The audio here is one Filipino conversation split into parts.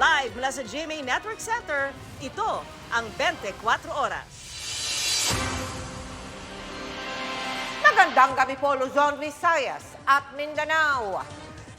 Live mula sa GMA Network Center, ito ang 24 Oras. Magandang gabi po Luzon, Visayas at Mindanao.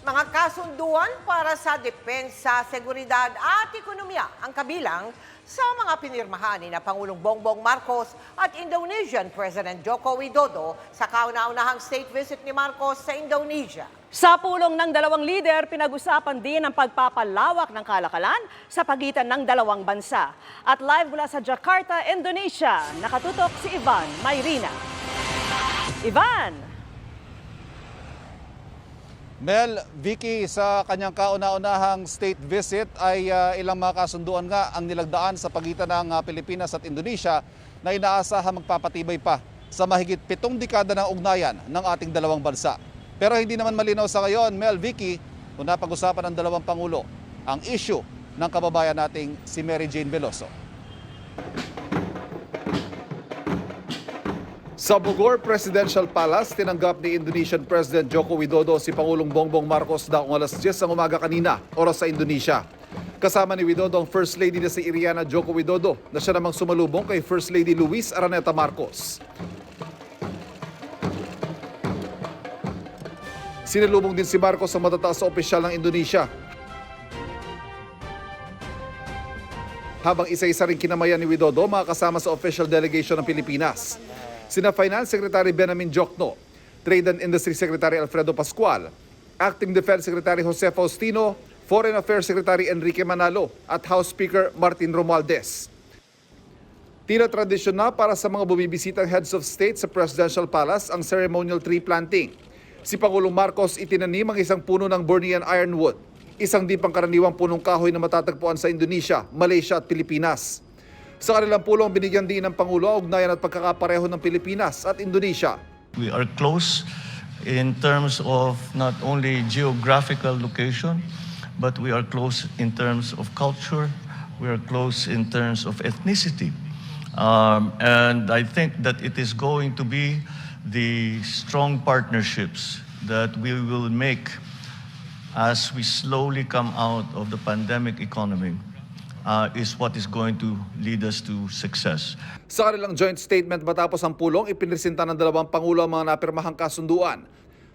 Mga kasunduan para sa depensa, seguridad at ekonomiya ang kabilang sa mga pinirmahan ni na Pangulong Bongbong Marcos at Indonesian President Joko Widodo sa kauna-unahang state visit ni Marcos sa Indonesia. Sa pulong ng dalawang lider, pinag-usapan din ang pagpapalawak ng kalakalan sa pagitan ng dalawang bansa. At live mula sa Jakarta, Indonesia, nakatutok si Ivan Mayrina. Ivan! Mel, Vicky, sa kanyang kauna-unahang state visit ay ah, ilang mga kasunduan nga ang nilagdaan sa pagitan ng ah, Pilipinas at Indonesia na inaasahan magpapatibay pa sa mahigit pitong dekada ng ugnayan ng ating dalawang bansa. Pero hindi naman malinaw sa ngayon, Mel, Vicky, kung napag-usapan ng dalawang Pangulo ang issue ng kababayan nating si Mary Jane Veloso. Sa Bogor Presidential Palace, tinanggap ni Indonesian President Joko Widodo si Pangulong Bongbong Marcos daong alas 10 ng umaga kanina, oras sa Indonesia. Kasama ni Widodo ang First Lady na si Iriana Joko Widodo na siya namang sumalubong kay First Lady Luis Araneta Marcos. Sinalubong din si Marcos sa matataas sa opisyal ng Indonesia. Habang isa-isa rin kinamayan ni Widodo mga kasama sa official delegation ng Pilipinas. Sina Finance Secretary Benjamin Jokno, Trade and Industry Secretary Alfredo Pascual, Acting Defense Secretary Jose Faustino, Foreign Affairs Secretary Enrique Manalo at House Speaker Martin Romualdez. Tila tradisyon na para sa mga bumibisitang heads of state sa Presidential Palace ang ceremonial tree planting. Si Pangulong Marcos itinanim ang isang puno ng Bornean ironwood, isang di pangkaraniwang punong kahoy na matatagpuan sa Indonesia, Malaysia at Pilipinas. Sa kanilang pulong binigyan din ng Pangulo ang ugnayan at pagkakapareho ng Pilipinas at Indonesia. We are close in terms of not only geographical location, but we are close in terms of culture, we are close in terms of ethnicity. Um, and I think that it is going to be the strong partnerships that we will make as we slowly come out of the pandemic economy uh, is what is going to lead us to success. Sa kanilang joint statement matapos ang pulong, ipinresenta ng dalawang Pangulo ang mga napirmahang kasunduan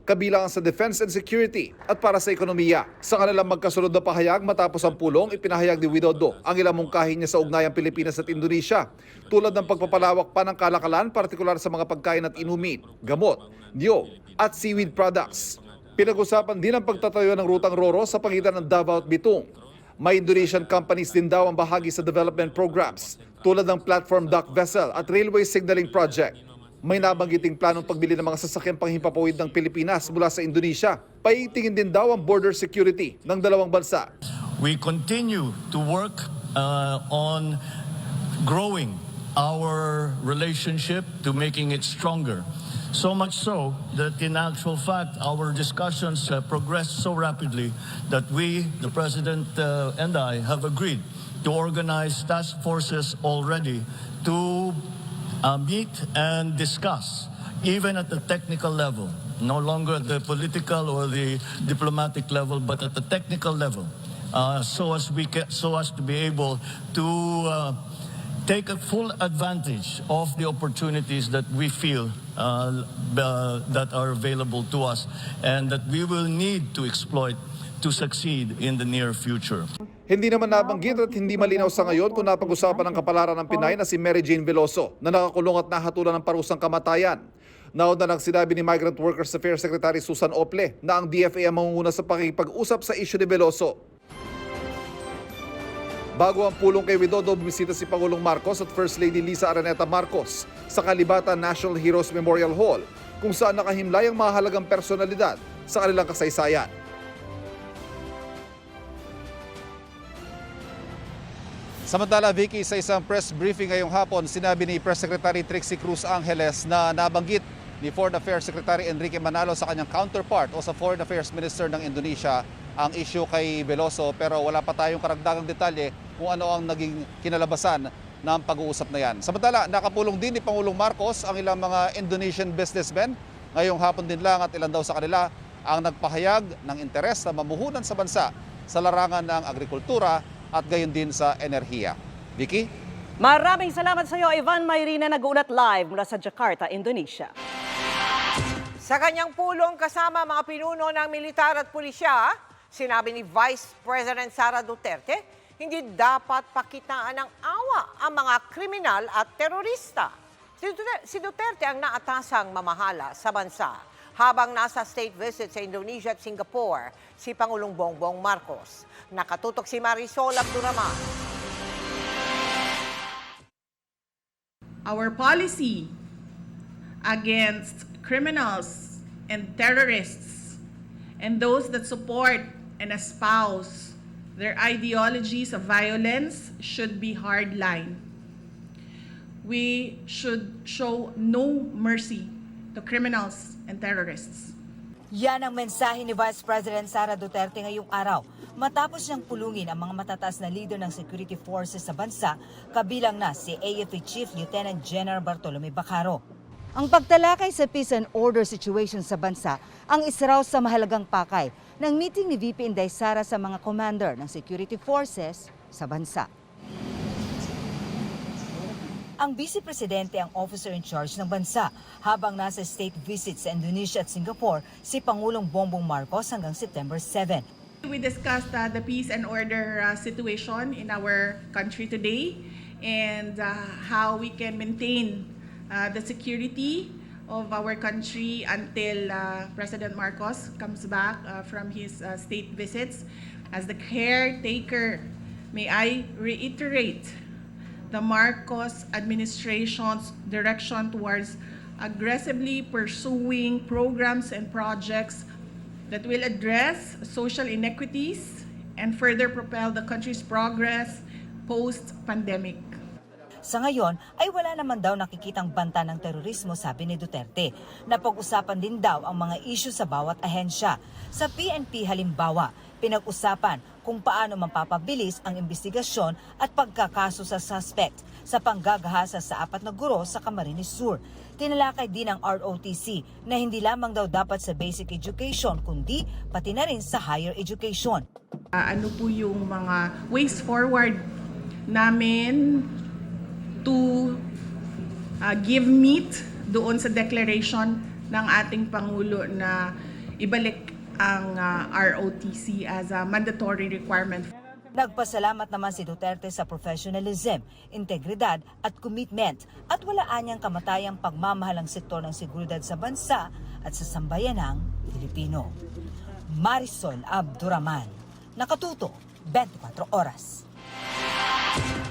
kabilang ang sa defense and security at para sa ekonomiya. Sa kanilang magkasunod na pahayag matapos ang pulong, ipinahayag ni Widodo ang ilang mungkahin niya sa ugnayang Pilipinas at Indonesia tulad ng pagpapalawak pa ng kalakalan partikular sa mga pagkain at inumin, gamot, niyog at seaweed products. Pinag-usapan din ang pagtatayo ng rutang Roro sa pagitan ng Davao at Bitung. May Indonesian companies din daw ang bahagi sa development programs tulad ng platform dock vessel at railway signaling project. May nabanggiting planong pagbili ng mga sasakyang panghimpapawid ng Pilipinas mula sa Indonesia. Paitingin din daw ang border security ng dalawang bansa. We continue to work uh, on growing our relationship to making it stronger. So much so that in actual fact, our discussions uh, progressed so rapidly that we, the President uh, and I, have agreed to organize task forces already to uh, meet and discuss, even at the technical level, no longer at the political or the diplomatic level, but at the technical level, uh, so as we so as to be able to uh, take a full advantage of the opportunities that we feel uh, uh, that are available to us, and that we will need to exploit to succeed in the near future. Hindi naman nabanggit at hindi malinaw sa ngayon kung napag-usapan ng kapalaran ng Pinay na si Mary Jane Veloso na nakakulong at nahatulan ng parusang kamatayan. Nauna nang sinabi ni Migrant Workers Affairs Secretary Susan Ople na ang DFA ang mangunguna sa pakikipag-usap sa issue ni Veloso. Bago ang pulong kay Widodo, bumisita si Pangulong Marcos at First Lady Lisa Araneta Marcos sa Kalibata National Heroes Memorial Hall kung saan nakahimlay ang mahalagang personalidad sa kanilang kasaysayan. Samantala, Vicky, sa isang press briefing ngayong hapon, sinabi ni Press Secretary Trixie Cruz Angeles na nabanggit ni Foreign Affairs Secretary Enrique Manalo sa kanyang counterpart o sa Foreign Affairs Minister ng Indonesia ang issue kay Veloso pero wala pa tayong karagdagang detalye kung ano ang naging kinalabasan ng pag-uusap na yan. Samantala, nakapulong din ni Pangulong Marcos ang ilang mga Indonesian businessmen. Ngayong hapon din lang at ilan daw sa kanila ang nagpahayag ng interes na mamuhunan sa bansa sa larangan ng agrikultura at gayon din sa enerhiya. Vicky? Maraming salamat sa iyo, Ivan Mayrina, nag-uulat live mula sa Jakarta, Indonesia. Sa kanyang pulong kasama mga pinuno ng militar at pulisya, sinabi ni Vice President Sara Duterte, hindi dapat pakitaan ng awa ang mga kriminal at terorista. Si Duterte, si Duterte ang naatasang mamahala sa bansa habang nasa state visit sa Indonesia at Singapore si Pangulong Bongbong Marcos. Nakatutok si Marisol Abduraman. our policy against criminals and terrorists and those that support and espouse their ideologies of violence should be hardline. We should show no mercy to criminals and terrorists. Yan ang mensahe ni Vice President Sara Duterte ngayong araw matapos niyang pulungin ang mga matataas na leader ng security forces sa bansa kabilang na si AFP Chief Lieutenant General Bartolome Bacaro. Ang pagtalakay sa peace and order situation sa bansa ang isa raw sa mahalagang pakay ng meeting ni VP Inday Sara sa mga commander ng security forces sa bansa. Ang Vice Presidente ang officer in charge ng bansa habang nasa state visit sa Indonesia at Singapore si Pangulong Bongbong Marcos hanggang September 7. We discussed uh, the peace and order uh, situation in our country today and uh, how we can maintain uh, the security of our country until uh, President Marcos comes back uh, from his uh, state visits. As the caretaker, may I reiterate the Marcos administration's direction towards aggressively pursuing programs and projects that will address social inequities and further propel the country's progress post-pandemic. Sa ngayon ay wala naman daw nakikitang banta ng terorismo sabi ni Duterte. Napag-usapan din daw ang mga isyu sa bawat ahensya. Sa PNP halimbawa, pinag-usapan kung paano mapapabilis ang investigasyon at pagkakaso sa suspect sa panggagahasa sa apat na guro sa Camarines Sur. Tinalakay din ng ROTC na hindi lamang daw dapat sa basic education kundi pati na rin sa higher education. Uh, ano po yung mga ways forward namin to uh, give meat doon sa declaration ng ating Pangulo na ibalik ang uh, ROTC as a mandatory requirement. Nagpasalamat naman si Duterte sa professionalism, integridad at commitment at wala anyang kamatayang pagmamahal ang sektor ng seguridad sa bansa at sa sambayanang Pilipino. Marisol Abduraman, Nakatuto, 24 Oras.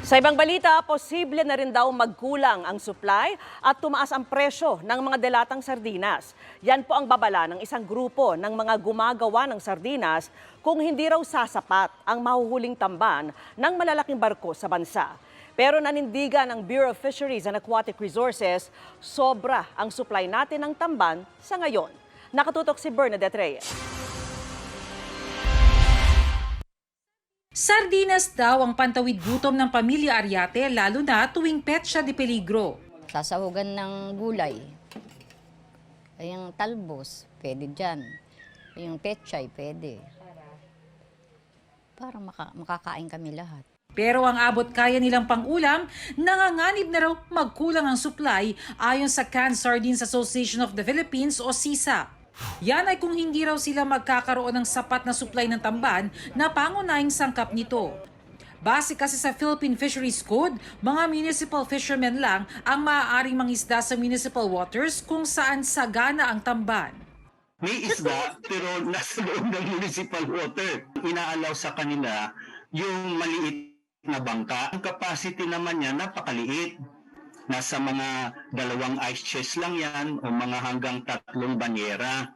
Sa ibang balita, posible na rin daw magkulang ang supply at tumaas ang presyo ng mga delatang sardinas. Yan po ang babala ng isang grupo ng mga gumagawa ng sardinas kung hindi raw sasapat ang mahuhuling tamban ng malalaking barko sa bansa. Pero nanindigan ng Bureau of Fisheries and Aquatic Resources, sobra ang supply natin ng tamban sa ngayon. Nakatutok si Bernadette Reyes. Sardinas daw ang pantawid gutom ng pamilya Ariate lalo na tuwing petsa de peligro. sasahugan ng gulay. Ay, yung talbos, pwede dyan. Yung pechay, pwede. Para maka- makakain kami lahat. Pero ang abot kaya nilang pangulam, nanganganib na raw magkulang ang supply ayon sa Canned Sardines Association of the Philippines o CISA. Yan ay kung hindi raw sila magkakaroon ng sapat na supply ng tamban na pangunahing sangkap nito. Base kasi sa Philippine Fisheries Code, mga municipal fishermen lang ang maaaring mangisda sa municipal waters kung saan sagana ang tamban. may isda pero nasa loob ng municipal water. Inaalaw sa kanila yung maliit na bangka. Ang capacity naman niya napakaliit. Nasa mga dalawang ice chest lang yan o mga hanggang tatlong banyera.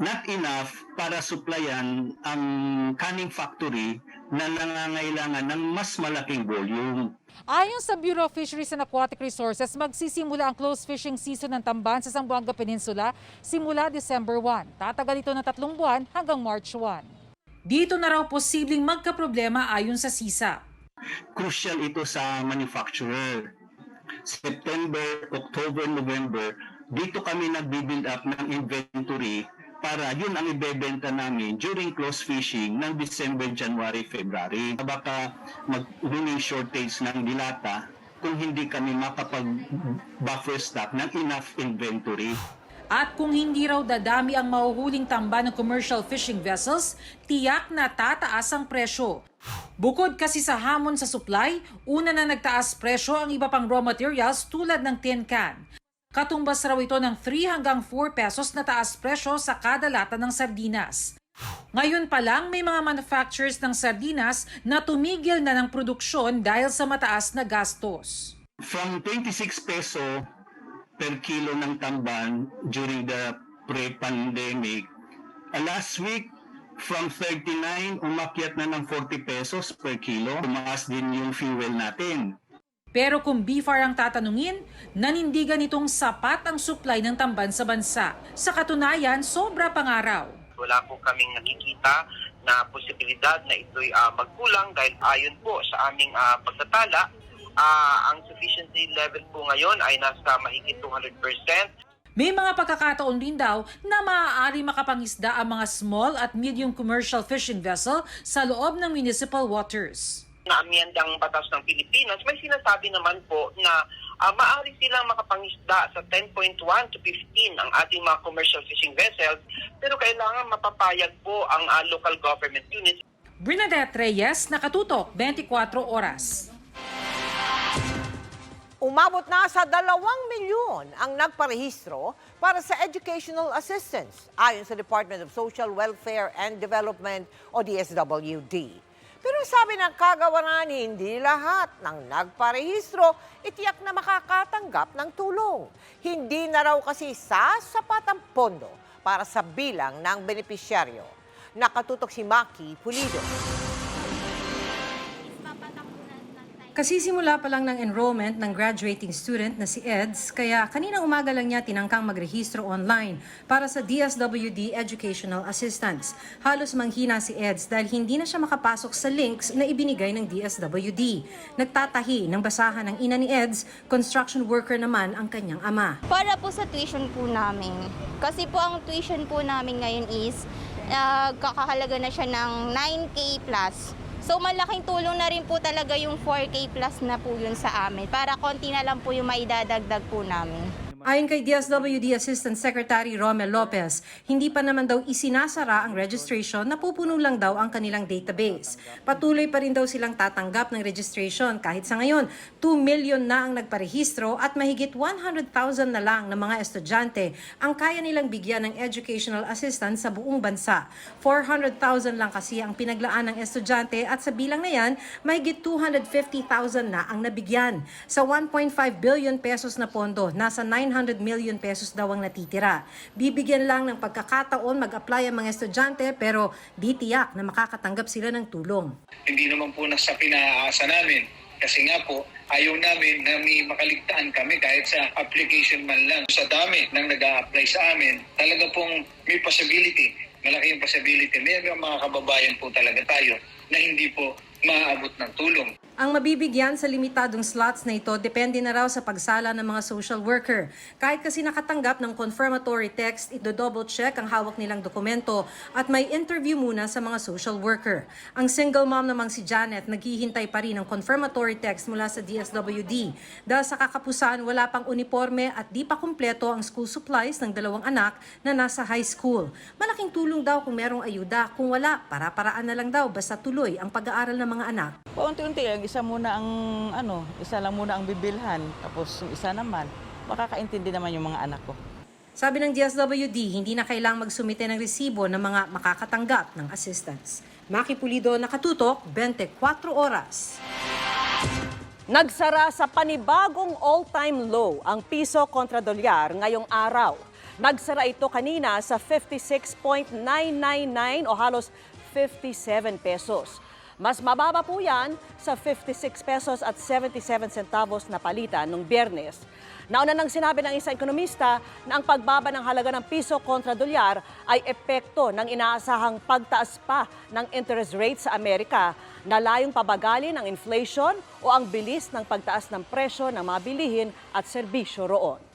Not enough para supplyan ang canning factory na nangangailangan ng mas malaking volume. Ayon sa Bureau of Fisheries and Aquatic Resources, magsisimula ang close fishing season ng tamban sa Zamboanga Peninsula simula December 1. Tatagal ito ng tatlong buwan hanggang March 1. Dito na raw posibleng magkaproblema ayon sa CISA. crucial ito sa manufacturer. September, October, November, dito kami nagbi-build up ng inventory para yun ang ibebenta namin during close fishing ng December, January, February. Baka mag-running shortage ng dilata kung hindi kami makapag-buffer stock ng enough inventory. At kung hindi raw dadami ang mahuhuling tamba ng commercial fishing vessels, tiyak na tataas ang presyo. Bukod kasi sa hamon sa supply, una na nagtaas presyo ang iba pang raw materials tulad ng tin can. Katumbas raw ito ng 3 hanggang 4 pesos na taas presyo sa kada lata ng sardinas. Ngayon pa lang may mga manufacturers ng sardinas na tumigil na ng produksyon dahil sa mataas na gastos. From 26 peso per kilo ng tamban during the pre-pandemic, uh, last week from 39 umakyat na ng 40 pesos per kilo. Tumaas din yung fuel natin. Pero kung BIFAR ang tatanungin, nanindigan itong sapat ang supply ng tamban sa bansa. Sa katunayan, sobra pangaraw. wala po kaming nakikita na posibilidad na ito'y ah, magkulang dahil ayon po sa aming ah, pagtatala, ah, ang sufficiency level po ngayon ay nasa mahigit 200%. May mga pagkakataon din daw na maaari makapangisda ang mga small at medium commercial fishing vessel sa loob ng municipal waters. Na amyendang batas ng Pilipinas, may sinasabi naman po na ah, maaari silang makapangisda sa 10.1 to 15 ang ating mga commercial fishing vessels, pero kailangan mapapayag po ang ah, local government units Bernadette Reyes, Nakatutok, 24 Oras. Umabot na sa dalawang milyon ang nagparehistro para sa educational assistance ayon sa Department of Social Welfare and Development o DSWD. Pero sabi ng kagawaran, hindi lahat ng nagparehistro itiyak na makakatanggap ng tulong. Hindi na raw kasi sasapat ang pondo para sa bilang ng benepisyaryo. Nakatutok si Maki Pulido. Kasisimula pa lang ng enrollment ng graduating student na si EDS, kaya kaninang umaga lang niya tinangkang magrehistro online para sa DSWD Educational Assistance. Halos manghina si EDS dahil hindi na siya makapasok sa links na ibinigay ng DSWD. Nagtatahi ng basahan ng ina ni EDS, construction worker naman ang kanyang ama. Para po sa tuition po namin. Kasi po ang tuition po namin ngayon is uh, kakahalaga na siya ng 9K plus. So malaking tulong na rin po talaga yung 4K plus na po yun sa amin para konti na lang po yung maidadagdag po namin. Ayon kay DSWD Assistant Secretary Romel Lopez, hindi pa naman daw isinasara ang registration na pupuno lang daw ang kanilang database. Patuloy pa rin daw silang tatanggap ng registration kahit sa ngayon 2 million na ang nagparehistro at mahigit 100,000 na lang ng mga estudyante ang kaya nilang bigyan ng educational assistance sa buong bansa. 400,000 lang kasi ang pinaglaan ng estudyante at sa bilang na yan, mahigit 250,000 na ang nabigyan. Sa 1.5 billion pesos na pondo, nasa 900 million pesos daw ang natitira. Bibigyan lang ng pagkakataon mag-apply ang mga estudyante pero di tiyak na makakatanggap sila ng tulong. hindi naman po nasa pinaasa namin. Kasi nga po, ayaw namin na may makaligtaan kami kahit sa application man lang. Sa dami ng nag apply sa amin, talaga pong may possibility, malaki yung possibility. May mga kababayan po talaga tayo na hindi po maaabot ng tulong. Ang mabibigyan sa limitadong slots na ito depende na raw sa pagsala ng mga social worker. Kahit kasi nakatanggap ng confirmatory text, ito-double check ang hawak nilang dokumento at may interview muna sa mga social worker. Ang single mom namang si Janet naghihintay pa rin ng confirmatory text mula sa DSWD. Dahil sa kakapusan, wala pang uniforme at di pa kumpleto ang school supplies ng dalawang anak na nasa high school. Malaking tulong daw kung merong ayuda. Kung wala, para-paraan na lang daw basta tuloy ang pag-aaral ng mga anak. Paunti-unti lang, isa muna ang ano, isa lang muna ang bibilhan. Tapos yung isa naman, makakaintindi naman yung mga anak ko. Sabi ng DSWD, hindi na kailang magsumite ng resibo ng mga makakatanggap ng assistance. Maki Pulido, nakatutok, 24 oras. Nagsara sa panibagong all-time low ang piso kontra dolyar ngayong araw. Nagsara ito kanina sa 56.999 o halos 57 pesos. Mas mababa po yan sa 56 pesos at 77 centavos na palitan nung biyernes. Nauna nang sinabi ng isang ekonomista na ang pagbaba ng halaga ng piso kontra dolyar ay epekto ng inaasahang pagtaas pa ng interest rate sa Amerika na layong pabagalin ang inflation o ang bilis ng pagtaas ng presyo ng mga bilihin at serbisyo roon.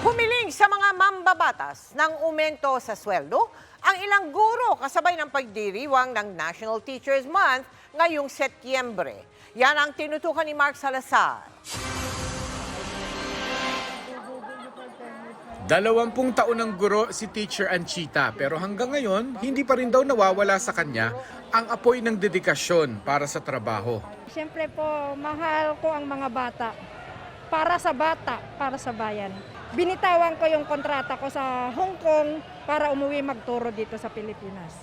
Humiling Kinig sa mga mambabatas ng umento sa sweldo, ang ilang guro kasabay ng pagdiriwang ng National Teachers Month ngayong Setyembre. Yan ang tinutukan ni Mark Salazar. Dalawampung taon ng guro si Teacher Anchita pero hanggang ngayon hindi pa rin daw nawawala sa kanya ang apoy ng dedikasyon para sa trabaho. Siyempre po, mahal ko ang mga bata. Para sa bata, para sa bayan. Binitawan ko yung kontrata ko sa Hong Kong para umuwi magturo dito sa Pilipinas.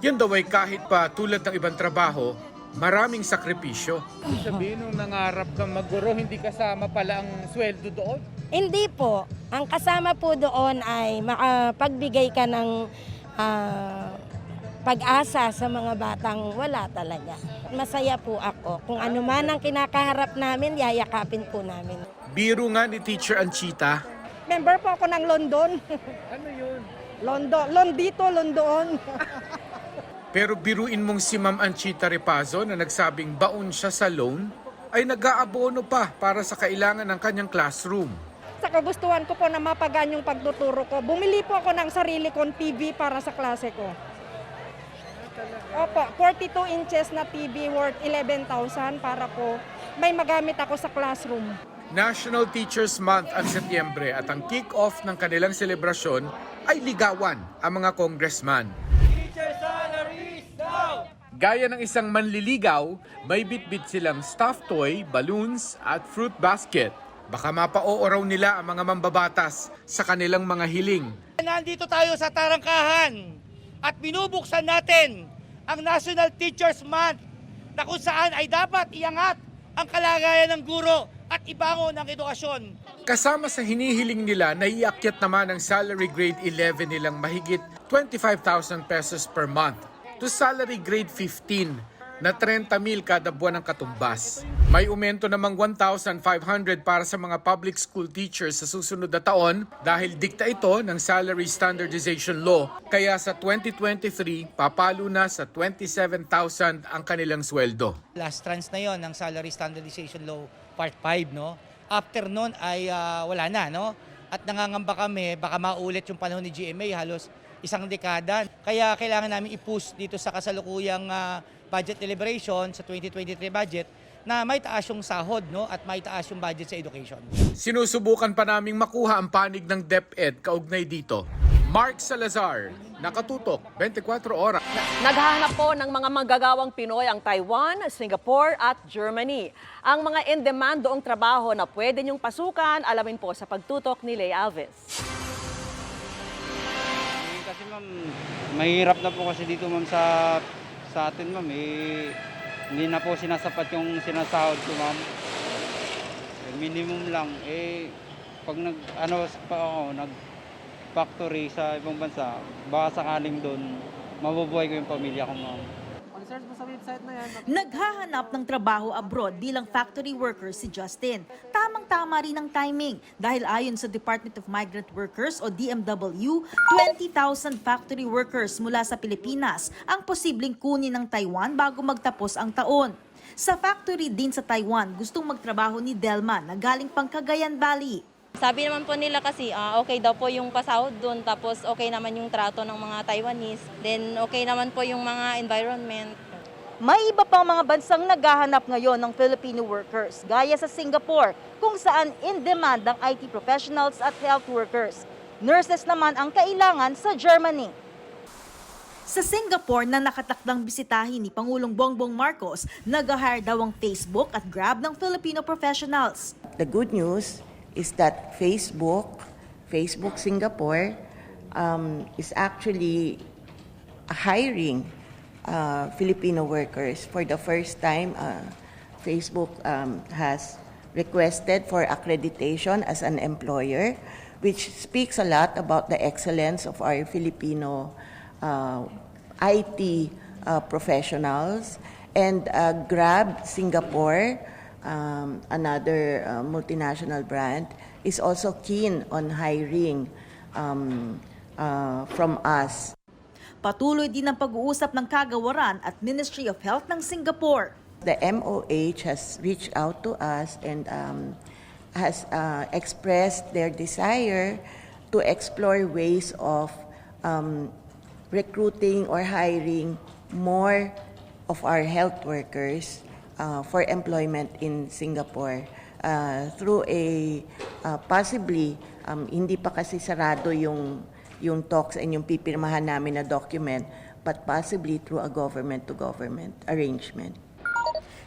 Yan daw ay kahit pa tulad ng ibang trabaho, maraming sakripisyo. Sabihin nung nangarap kang magguro, hindi kasama pala ang sweldo doon? Hindi po. Ang kasama po doon ay makapagbigay ka ng ah, pag-asa sa mga batang wala talaga. Masaya po ako. Kung ano man ang kinakaharap namin, yayakapin po namin. Biro nga ni Teacher Anchita, Member po ako ng London. Ano yun? London. Londito, London. pero biruin mong si Ma'am Anchita Repazo na nagsabing baon siya sa loan, ay nag-aabono pa para sa kailangan ng kanyang classroom. Sa kagustuhan ko po na mapagaan yung pagtuturo ko, bumili po ako ng sarili kong TV para sa klase ko. Opo, 42 inches na TV worth 11,000 para po may magamit ako sa classroom. National Teachers Month ang Setyembre at ang kick-off ng kanilang selebrasyon ay ligawan ang mga congressman. Gaya ng isang manliligaw, may bitbit silang stuffed toy, balloons at fruit basket. Baka mapaoo raw nila ang mga mambabatas sa kanilang mga hiling. Nandito tayo sa Tarangkahan at binubuksan natin ang National Teachers Month na kung saan ay dapat iangat ang kalagayan ng guro at ibangon ang edukasyon. Kasama sa hinihiling nila, naiakyat naman ang salary grade 11 nilang mahigit 25,000 pesos per month to salary grade 15 na 30 mil kada buwan ng katumbas. May umento namang 1,500 para sa mga public school teachers sa susunod na taon dahil dikta ito ng Salary Standardization Law. Kaya sa 2023, papalo na sa 27,000 ang kanilang sweldo. Last trans na yon ng Salary Standardization Law Part 5, no? After nun ay ah, wala na, no? At nangangamba kami, baka maulit yung panahon ni GMA, halos isang dekada. Kaya kailangan namin i-push dito sa kasalukuyang ah, budget deliberation sa 2023 budget na may taas yung sahod no at may taas yung budget sa education. Sinusubukan pa naming makuha ang panig ng DepEd kaugnay dito. Mark Salazar, nakatutok 24 oras. Naghahanap po ng mga manggagawang Pinoy ang Taiwan, Singapore at Germany. Ang mga in-demand doong trabaho na pwede niyong pasukan, alamin po sa pagtutok ni Lay Alves. Kasi ma'am, mahirap na po kasi dito ma'am sa sa atin ma'am eh hindi na po sinasapat yung sinasahod ko ma'am. Eh, minimum lang eh pag nag ano pa ako nag factory sa ibang bansa, baka sakaling doon mabubuhay ko yung pamilya ko ma'am. Naghahanap ng trabaho abroad bilang factory worker si Justin. Tamang-tama rin ang timing dahil ayon sa Department of Migrant Workers o DMW, 20,000 factory workers mula sa Pilipinas ang posibleng kunin ng Taiwan bago magtapos ang taon. Sa factory din sa Taiwan, gustong magtrabaho ni Delma na galing pang Cagayan Valley. Sabi naman po nila kasi ah, okay daw po yung pasahod doon tapos okay naman yung trato ng mga Taiwanese. Then okay naman po yung mga environment. May iba pang mga bansang naghahanap ngayon ng Filipino workers, gaya sa Singapore, kung saan in demand ang IT professionals at health workers. Nurses naman ang kailangan sa Germany. Sa Singapore na nakatakdang bisitahin ni Pangulong Bongbong Marcos, nag-hire daw ang Facebook at Grab ng Filipino professionals. The good news is that Facebook, Facebook Singapore, um, is actually hiring uh, Filipino workers. For the first time, uh, Facebook um, has requested for accreditation as an employer, which speaks a lot about the excellence of our Filipino uh, IT uh, professionals. And uh, Grab Singapore, um, another uh, multinational brand, is also keen on hiring um, uh, from us. Patuloy din ang pag-uusap ng kagawaran at Ministry of Health ng Singapore. The MOH has reached out to us and um, has uh, expressed their desire to explore ways of um, recruiting or hiring more of our health workers uh, for employment in Singapore uh, through a uh, possibly um, hindi pa kasi sarado yung yung talks and yung pipirmahan namin na document but possibly through a government to government arrangement.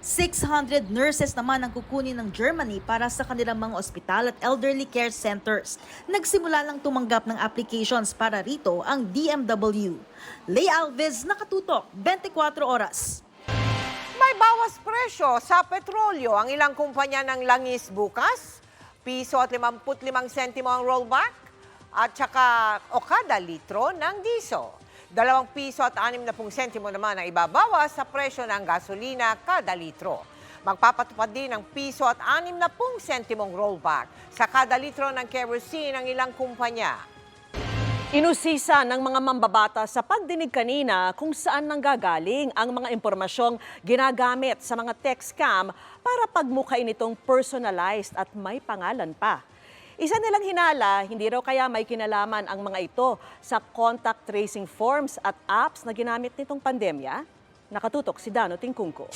600 nurses naman ang kukunin ng Germany para sa kanilang mga ospital at elderly care centers. Nagsimula lang tumanggap ng applications para rito ang DMW. Lay Alves, nakatutok, 24 oras. May bawas presyo sa petrolyo ang ilang kumpanya ng langis bukas. Piso at 55 sentimo ang rollback at saka o kada litro ng diesel. Dalawang piso at 60 sentimo naman ang ibabawas sa presyo ng gasolina kada litro. Magpapatupad din ng piso at 60 sentimong rollback sa kada litro ng kerosene ng ilang kumpanya. Inusisa ng mga mambabata sa pagdinig kanina kung saan nanggagaling ang mga impormasyong ginagamit sa mga tech scam para pagmukain itong personalized at may pangalan pa. Isa nilang hinala, hindi raw kaya may kinalaman ang mga ito sa contact tracing forms at apps na ginamit nitong pandemya? Nakatutok si Dano Tingkungko.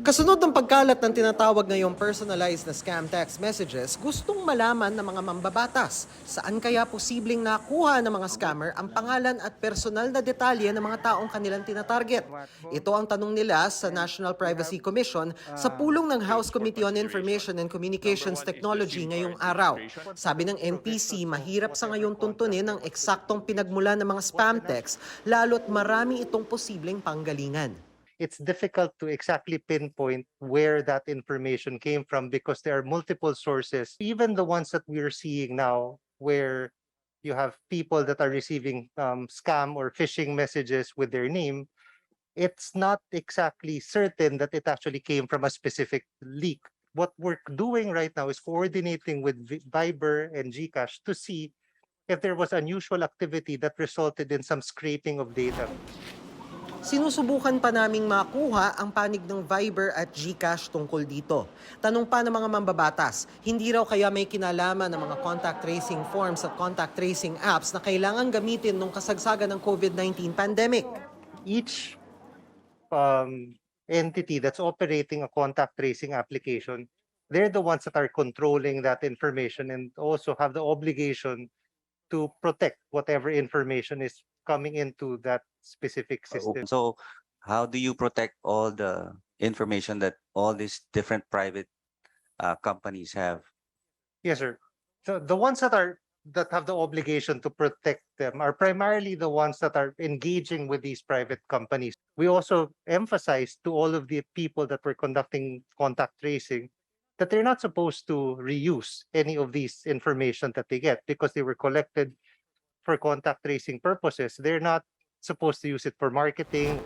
Kasunod ng pagkalat ng tinatawag ngayong personalized na scam text messages, gustong malaman ng mga mambabatas saan kaya posibleng nakuha ng mga scammer ang pangalan at personal na detalye ng mga taong kanilang tinatarget. Ito ang tanong nila sa National Privacy Commission sa pulong ng House Committee on Information and Communications Technology ngayong araw. Sabi ng NPC, mahirap sa ngayon tuntunin ang eksaktong pinagmula ng mga spam text lalo't marami itong posibleng panggalingan. It's difficult to exactly pinpoint where that information came from because there are multiple sources, even the ones that we're seeing now, where you have people that are receiving um, scam or phishing messages with their name. It's not exactly certain that it actually came from a specific leak. What we're doing right now is coordinating with Viber and Gcash to see if there was unusual activity that resulted in some scraping of data. Sinusubukan pa naming makuha ang panig ng Viber at GCash tungkol dito. Tanong pa ng mga mambabatas, hindi raw kaya may kinalaman ng mga contact tracing forms at contact tracing apps na kailangan gamitin nung kasagsagan ng COVID-19 pandemic. each um, entity that's operating a contact tracing application, they're the ones that are controlling that information and also have the obligation to protect whatever information is coming into that specific system. So how do you protect all the information that all these different private uh, companies have? Yes, sir. So the ones that are that have the obligation to protect them are primarily the ones that are engaging with these private companies. We also emphasize to all of the people that were conducting contact tracing that they're not supposed to reuse any of these information that they get because they were collected for contact tracing purposes. They're not supposed to use it for marketing,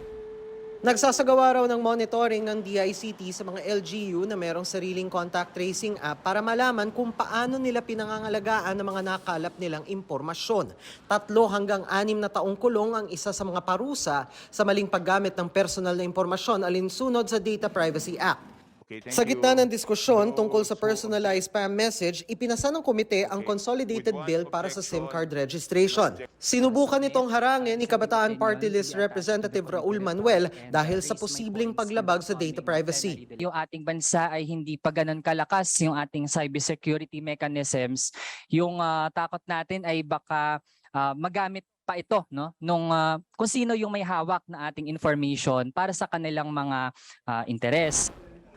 Nagsasagawa raw ng monitoring ng DICT sa mga LGU na merong sariling contact tracing app para malaman kung paano nila pinangangalagaan ang mga nakalap nilang impormasyon. Tatlo hanggang anim na taong kulong ang isa sa mga parusa sa maling paggamit ng personal na impormasyon alinsunod sa Data Privacy Act. Sa gitna ng diskusyon tungkol sa personalized spam message, ipinasa ng komite ang consolidated bill para sa SIM card registration. Sinubukan nitong harangin ni Kabataan Party List Representative Raul Manuel dahil sa posibleng paglabag sa data privacy. yung ating bansa ay hindi pa ganun kalakas yung ating cybersecurity mechanisms. Yung ah, takot natin ay baka ah, magamit pa ito no nung ah, kung sino yung may hawak na ating information para sa kanilang mga ah, interes.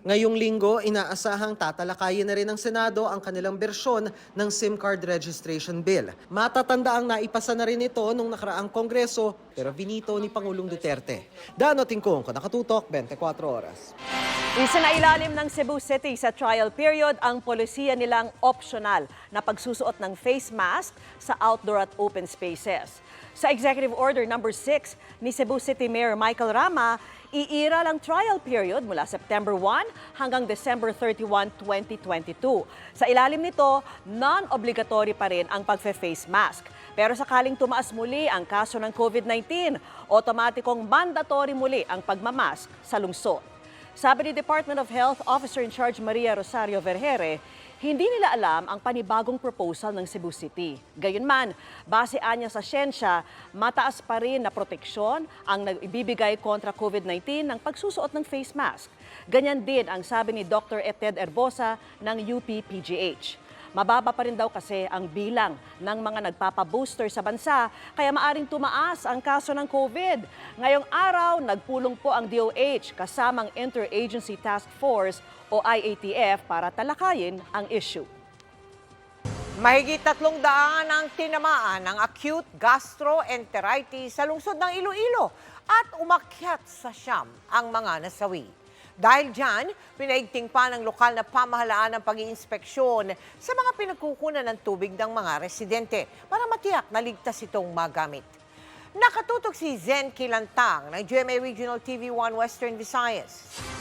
Ngayong linggo, inaasahang tatalakayin na rin ng Senado ang kanilang bersyon ng SIM card registration bill. Matatanda ang naipasa na rin ito nung nakaraang Kongreso pero binito ni Pangulong Duterte. Dano Tingkong, nakatutok, 24 oras. Isinailalim ng Cebu City sa trial period ang polisiya nilang optional na pagsusuot ng face mask sa outdoor at open spaces. Sa Executive Order number 6 ni Cebu City Mayor Michael Rama, iira ang trial period mula September 1 hanggang December 31, 2022. Sa ilalim nito, non-obligatory pa rin ang pagfe-face mask. Pero sakaling tumaas muli ang kaso ng COVID-19, otomatikong mandatory muli ang pagmamask sa lungsod. Sabi ni Department of Health Officer in Charge Maria Rosario Vergere, Hindi nila alam ang panibagong proposal ng Cebu City. Gayunman, base anya sa siyensya, mataas pa rin na proteksyon ang ibibigay kontra COVID-19 ng pagsusuot ng face mask. Ganyan din ang sabi ni Dr. Eted Erbosa ng UP-PGH. Mababa pa rin daw kasi ang bilang ng mga nagpapabooster sa bansa, kaya maaring tumaas ang kaso ng COVID. Ngayong araw, nagpulong po ang DOH kasamang Interagency Task Force o IATF para talakayin ang issue. Mahigit tatlong daan ang tinamaan ng acute gastroenteritis sa lungsod ng Iloilo at umakyat sa siyam ang mga nasawi. Dahil dyan, pinaigting pa ng lokal na pamahalaan ang pag-iinspeksyon sa mga pinagkukunan ng tubig ng mga residente para matiyak na ligtas itong magamit. Nakatutok si Zen Kilantang ng GMA Regional TV 1 Western Visayas.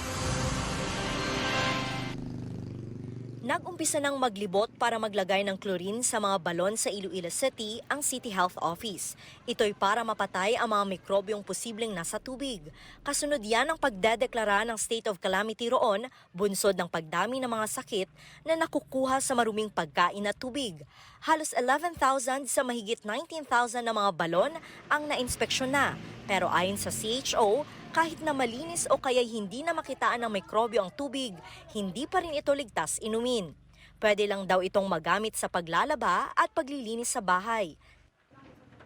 Nag-umpisa ng maglibot para maglagay ng chlorine sa mga balon sa Iloilo City ang City Health Office. Ito'y para mapatay ang mga mikrobyong posibleng nasa tubig. Kasunod yan ang pagdedeklara ng state of calamity roon, bunsod ng pagdami ng mga sakit na nakukuha sa maruming pagkain at tubig. Halos 11,000 sa mahigit 19,000 na mga balon ang nainspeksyon na. Pero ayon sa CHO, kahit na malinis o kaya hindi na makitaan ng mikrobyo ang tubig, hindi pa rin ito ligtas inumin. Pwede lang daw itong magamit sa paglalaba at paglilinis sa bahay.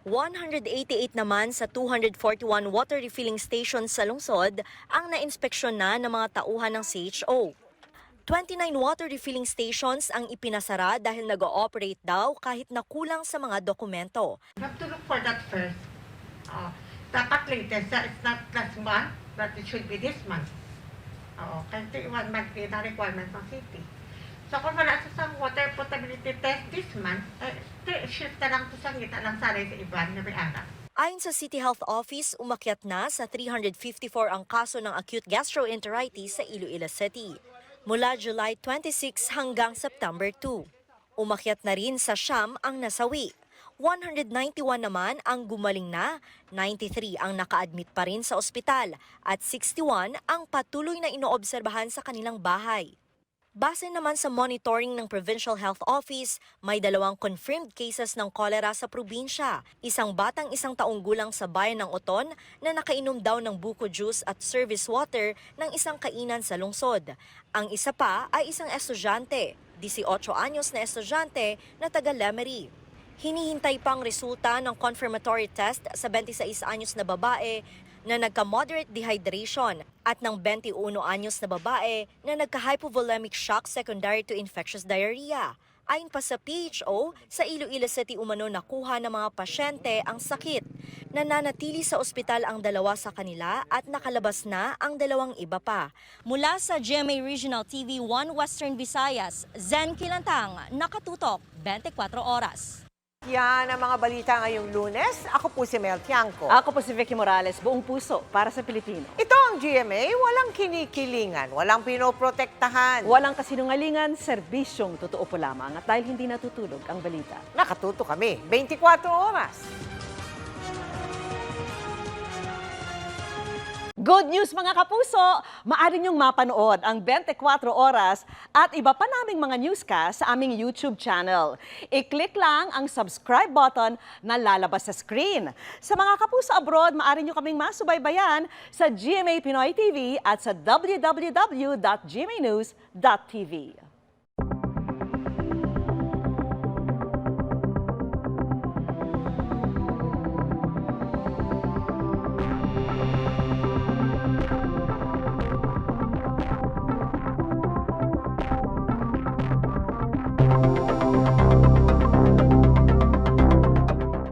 188 naman sa 241 water refilling stations sa lungsod ang nainspeksyon na ng mga tauhan ng CHO. 29 water refilling stations ang ipinasara dahil nag-ooperate daw kahit nakulang sa mga dokumento. have to look for that first. Uh, dapat latest, it's not last month, but it should be this month. Oo, kasi one month din ang requirement ng city. So kung wala sa sang water potability test this month, eh, shift na lang to sa ngita lang sana sa iba na may anak. Ayon sa City Health Office, umakyat na sa 354 ang kaso ng acute gastroenteritis sa Iloilo City. Mula July 26 hanggang September 2. Umakyat na rin sa Siam ang nasawi. 191 naman ang gumaling na, 93 ang naka-admit pa rin sa ospital, at 61 ang patuloy na inoobserbahan sa kanilang bahay. Base naman sa monitoring ng Provincial Health Office, may dalawang confirmed cases ng cholera sa probinsya. Isang batang isang taong gulang sa bayan ng Oton na nakainom daw ng buko juice at service water ng isang kainan sa lungsod. Ang isa pa ay isang estudyante, 18 anyos na estudyante na taga Lemery. Hinihintay pang resulta ng confirmatory test sa 26 anyos na babae na nagka-moderate dehydration at ng 21 anyos na babae na nagka-hypovolemic shock secondary to infectious diarrhea. Ayon pa sa PHO, sa Iloilo City umano nakuha ng mga pasyente ang sakit. Nananatili sa ospital ang dalawa sa kanila at nakalabas na ang dalawang iba pa. Mula sa GMA Regional TV 1 Western Visayas, Zen Kilantang, nakatutok 24 oras. Yan ang mga balita ngayong lunes. Ako po si Mel Tiangco. Ako po si Vicky Morales, buong puso para sa Pilipino. Ito ang GMA, walang kinikilingan, walang pinoprotektahan. Walang kasinungalingan, serbisyong totoo po lamang at dahil hindi natutulog ang balita. Nakatuto kami, 24 oras. Good news mga kapuso! Maaari niyong mapanood ang 24 oras at iba pa naming mga newscast sa aming YouTube channel. I-click lang ang subscribe button na lalabas sa screen. Sa mga kapuso abroad, maaari niyo kaming masubaybayan sa GMA Pinoy TV at sa www.gmanews.tv.